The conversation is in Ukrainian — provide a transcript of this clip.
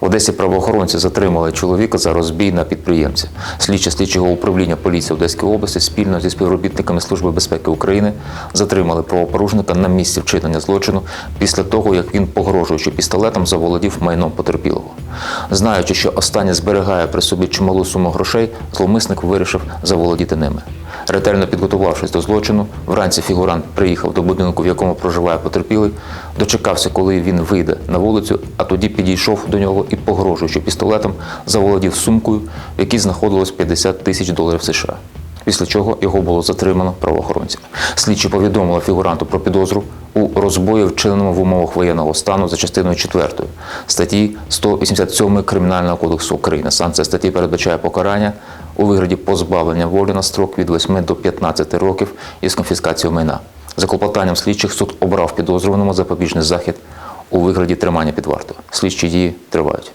В Одесі правоохоронці затримали чоловіка за розбій на підприємця. Слідчі слідчого управління поліції Одеської області спільно зі співробітниками Служби безпеки України затримали правопорушника на місці вчинення злочину після того, як він, погрожуючи пістолетом, заволодів майном потерпілого. Знаючи, що останнє зберігає при собі чималу суму грошей, зловмисник вирішив заволодіти ними. Ретельно підготувавшись до злочину, вранці фігурант приїхав до будинку, в якому проживає потерпілий, дочекався, коли він вийде на вулицю, а тоді підійшов до нього і, погрожуючи пістолетом, заволодів сумкою, в якій знаходилось 50 тисяч доларів США. Після чого його було затримано правоохоронцями. Слідчі повідомили фігуранту про підозру у розбої, вчиненому в умовах воєнного стану за частиною 4 статті 187 Кримінального кодексу України. Санкція статті передбачає покарання у вигляді позбавлення волі на строк від 8 до 15 років із конфіскацією майна. За клопотанням слідчих суд обрав підозрюваному запобіжний захід у вигляді тримання під вартою. Слідчі дії тривають.